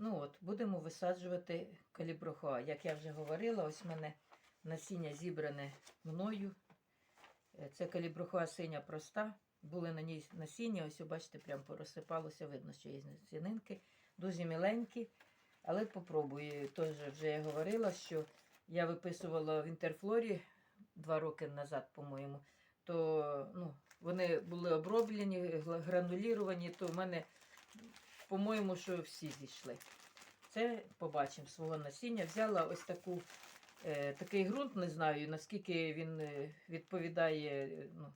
Ну от, будемо висаджувати каліброхоа. Як я вже говорила, ось в мене насіння зібране мною. Е, Це каліброхоа синя проста. Були на ній насіння, ось, бачите, прям порозсипалося, видно, що є насінинки. Дуже міленькі. Але попробую. Теж вже я говорила, що я виписувала в інтерфлорі два роки назад, по-моєму. То ну, вони були оброблені, грануліровані, то в мене, по-моєму, що всі зійшли. Це побачимо свого насіння. Взяла ось таку, е, такий ґрунт, не знаю, наскільки він е, відповідає е, ну,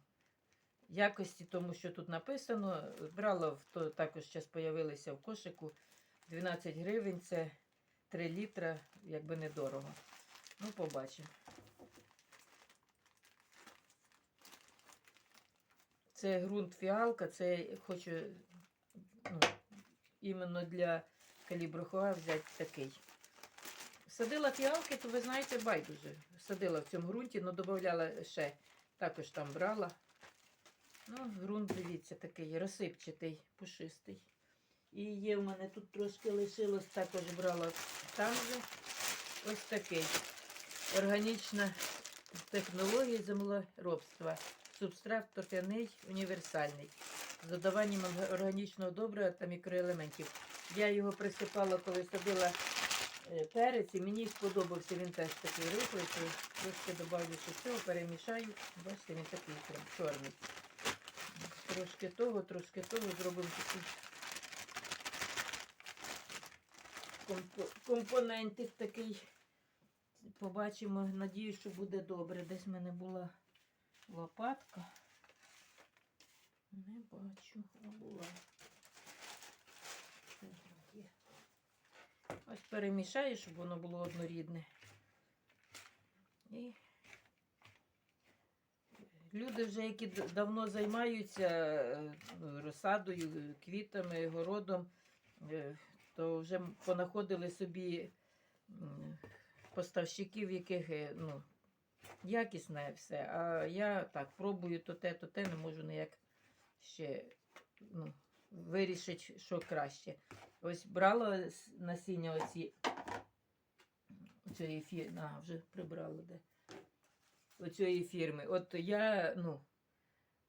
якості тому, що тут написано. Брала то також зараз з'явилися в кошику 12 гривень, це 3 літра, якби недорого. Ну, побачимо. Це ґрунт фіалка, це хочу ну, іменно для каліброхоа взяти такий. Садила фіалки, то ви знаєте, байдуже. Садила в цьому ґрунті, але додавала ще, також там брала. Ну, ґрунт, дивіться, такий розсипчатий, пушистий. І є в мене тут трошки лишилось, також брала там же. Ось такий. Органічна технологія землеробства. Субстрат торфяний універсальний. З додаванням органічного добрива та мікроелементів. Я його присипала, коли садила е, перець, і мені сподобався він теж такий рихлий. Трошки додавлю цього, перемішаю. Бачите, він такий прям чорний. Трошки того, трошки того зробимо такий компо- компонентик такий. Побачимо, надію, що буде добре. Десь в мене була лопатка. Не бачу, а була. Ось перемішаю, щоб воно було однорідне. І люди вже, які давно займаються е, розсадою, квітами, городом, е, то вже понаходили собі поставщиків, яких е, ну, якісне все. А я так пробую то те, то те, не можу ніяк ще ну, вирішити, що краще. Ось брала насіння оці цієї фірми, а, вже прибрала де. Оцієї фірми. От я, ну,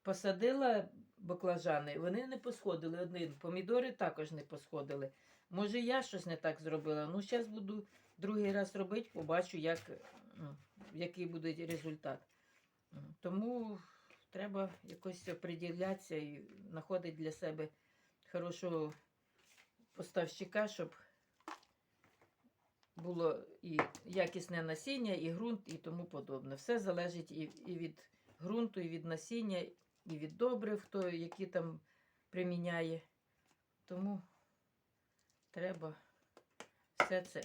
посадила баклажани, вони не посходили один. Помідори також не посходили. Може, я щось не так зробила. Ну, зараз буду другий раз робити, побачу, як, ну, який буде результат. Тому треба якось оприділятися і знаходити для себе хорошого поставщика, щоб було і якісне насіння, і ґрунт, і тому подобне. Все залежить і, і від ґрунту, і від насіння, і від добрив, хто які там приміняє. Тому треба все це.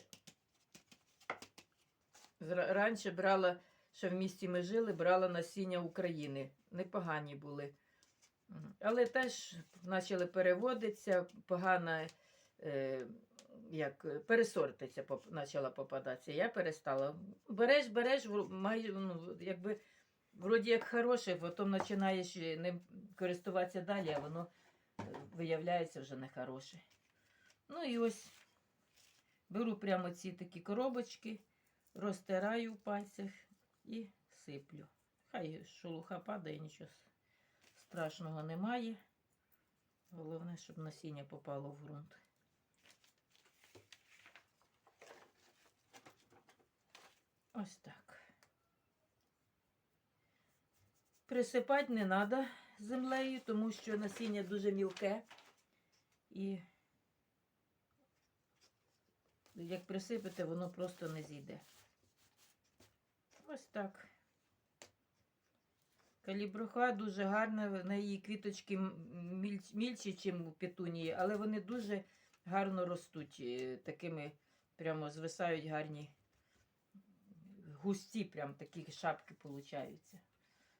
Раніше брала, що в місті ми жили, брала насіння України. Непогані були. Але теж почали переводитися, погана е, як е, пересортиця почала попадатися. Я перестала. Береш, береш, май, ну, якби вроді як хороше, потім починаєш ним користуватися далі, а воно е, виявляється вже не хороше. Ну і ось беру прямо ці такі коробочки, розтираю в пальцях і сиплю. Хай шелуха падає, нічого страшного немає. Головне, щоб насіння попало в ґрунт. Ось так. Присипати не треба землею, тому що насіння дуже мілке. І як присипете, воно просто не зійде. Ось так. Калібруха дуже гарна, в неї квіточки мільші, ніж у петунії, але вони дуже гарно ростуть. е, Такими прямо звисають гарні, густі, прям такі шапки получаються.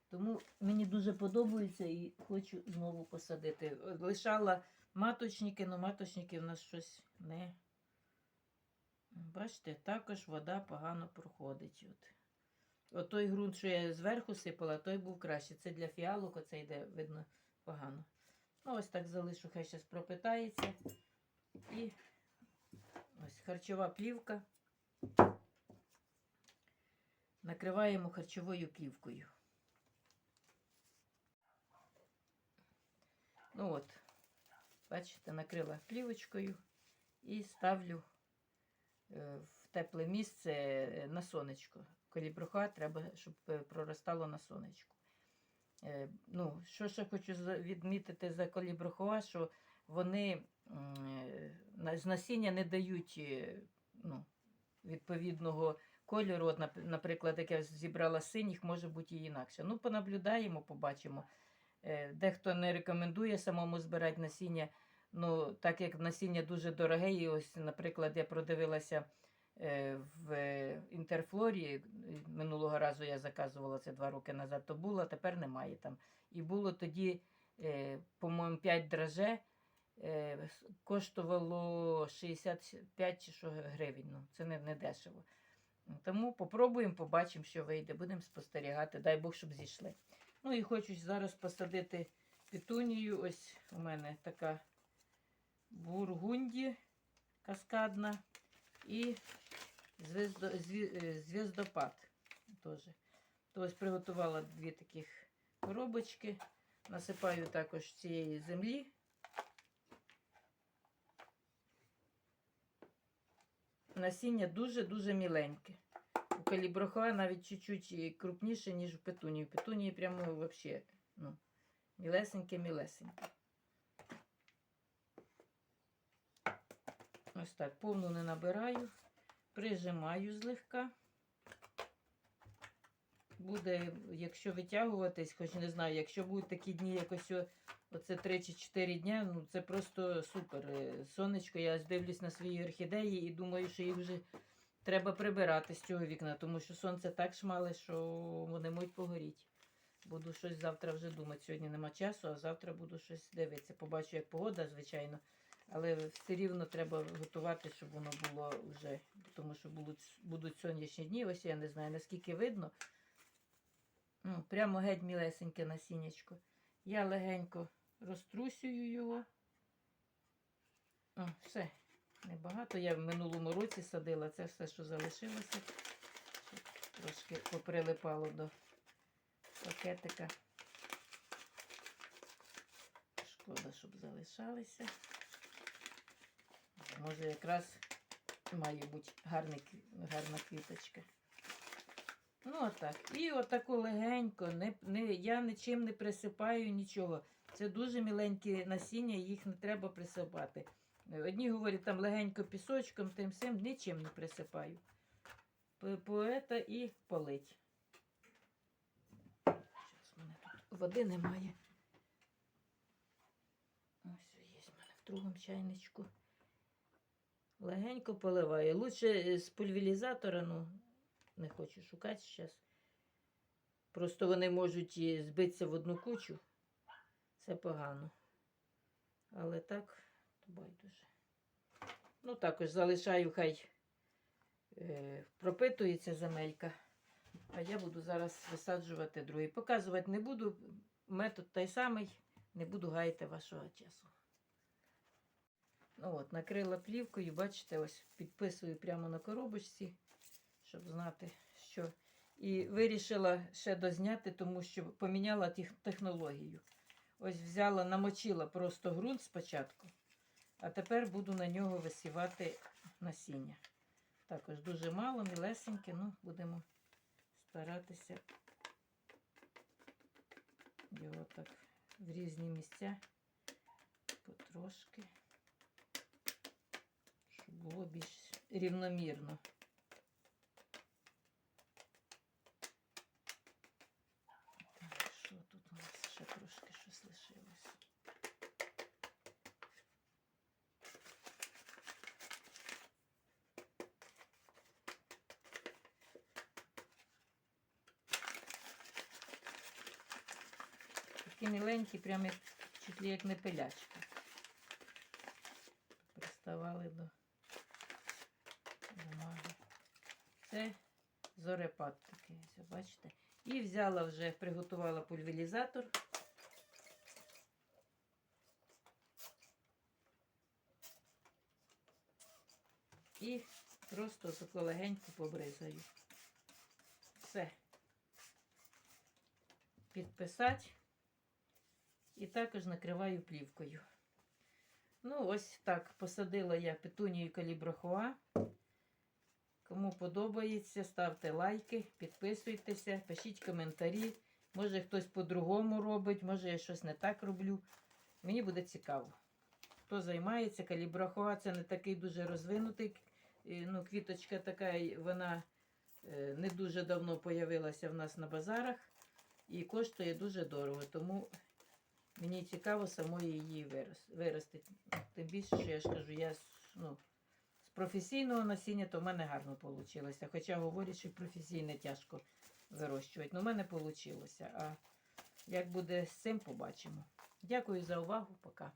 Тому мені дуже подобається і хочу знову посадити. Лишала маточники, але маточники в нас щось не. Бачите, також вода погано проходить. От той ґрунт, що я зверху сипала, той був краще. Це для фіалок, оце йде, видно, погано. Ну, ось так залишу, хай зараз пропитається. І ось харчова плівка. Накриваємо харчовою плівкою. Ну от, бачите, накрила плівочкою і ставлю е, в тепле місце е, на сонечко. Колібруха треба, щоб е, проростало на сонечку. Е, Ну, що ще хочу відмітити за колібрухова, що вони е, з насіння не дають ну, відповідного кольору. Наприклад, як я зібрала синіх, може бути і інакше. Ну, понаблюдаємо, побачимо. Дехто не рекомендує самому збирати насіння. Ну, так як насіння дуже дороге, і ось, наприклад, я продивилася в інтерфлорі. е, Минулого разу я заказувала це два роки назад, то було, тепер немає там. І було тоді, е, по-моєму, 5 драже е, коштувало 65 чи що гривень. Ну, це не, не дешево. Тому попробуємо, побачимо, що вийде. Будемо спостерігати. Дай Бог, щоб зійшли. Ну і хочу зараз посадити петунію. Ось у мене така бургунді каскадна і е, звездопад теж. То ось приготувала дві таких коробочки. Насипаю також цієї землі. Насіння дуже-дуже міленьке. У каліброхова навіть чуть-чуть крупніше, ніж у петунії. У петунії прямо вообще, ну, мілесеньке-мілесеньке. Ось так, повну не набираю, прижимаю злегка. Буде, якщо витягуватись, хоч не знаю, якщо будуть такі дні, якось оце 3 чи 4 дня, ну це просто супер. Е, Сонечко, я дивлюсь на свої орхідеї і думаю, що їх вже треба прибирати з цього вікна, тому що сонце так шмале, що вони можуть погоріти. Буду щось завтра вже думати. Сьогодні нема часу, а завтра буду щось дивитися. Побачу, як погода, звичайно. Але все рівно треба готувати, щоб воно було вже, тому що будуть, будуть сонячні дні. Ось я не знаю, наскільки видно. Ну, прямо геть мілесеньке насіннячко. Я легенько розтрусюю його. О, все. Небагато. Я в минулому році садила це все, що залишилося. Щоб трошки поприлипало до пакетика. Шкода, щоб залишалися. Може, якраз має бути гарний, гарна квіточка. Ну, отак. І отаку легенько, не, не, я нічим не присипаю нічого. Це дуже міленькі насіння, їх не треба присипати. Одні говорять, там легенько пісочком, тим всім нічим не присипаю. Поета і полить. В мене тут води немає. Ось є в мене в другому чайничку. Легенько поливаю. Лучше з пульверізатора, ну, не хочу шукати зараз. Просто вони можуть збитися в одну кучу. Це погано. Але так, то байдуже. Ну, також залишаю, хай е, пропитується земелька. А я буду зараз висаджувати другий. Показувати не буду. Метод той самий. Не буду гаяти вашого часу. От, накрила плівкою, бачите, ось підписую прямо на коробочці, щоб знати, що. І вирішила ще дозняти, тому що поміняла технологію. Ось взяла, намочила просто ґрунт спочатку, а тепер буду на нього висівати насіння. Також дуже мало, мілесеньке, ну будемо старатися його так в різні місця потрошки, щоб було більш рівномірно. Так, що тут у нас ще трошки щось лишилось? Такі міленькі, прямо як, чуть ли як не пилячка. Приставали до Це зорепад такий, ось, бачите. І взяла вже, приготувала пульверізатор. І просто таку легенько побризаю. Все. Підписати. І також накриваю плівкою. Ну, ось так. Посадила я петунію каліброхоа. Кому подобається, ставте лайки, підписуйтеся, пишіть коментарі. Може хтось по-другому робить, може я щось не так роблю. Мені буде цікаво. Хто займається, каліброхоа це не такий дуже розвинутий. е, Ну, квіточка така, вона е, не дуже давно появилася в нас на базарах і коштує дуже дорого. Тому мені цікаво самої її вирос- виростити. Тим більше, що я ж кажу, я ну, професійного насіння, то в мене гарно вийшло. Хоча говорять, що професійне тяжко вирощувати. Ну, в мене вийшло. А як буде з цим, побачимо. Дякую за увагу. Пока.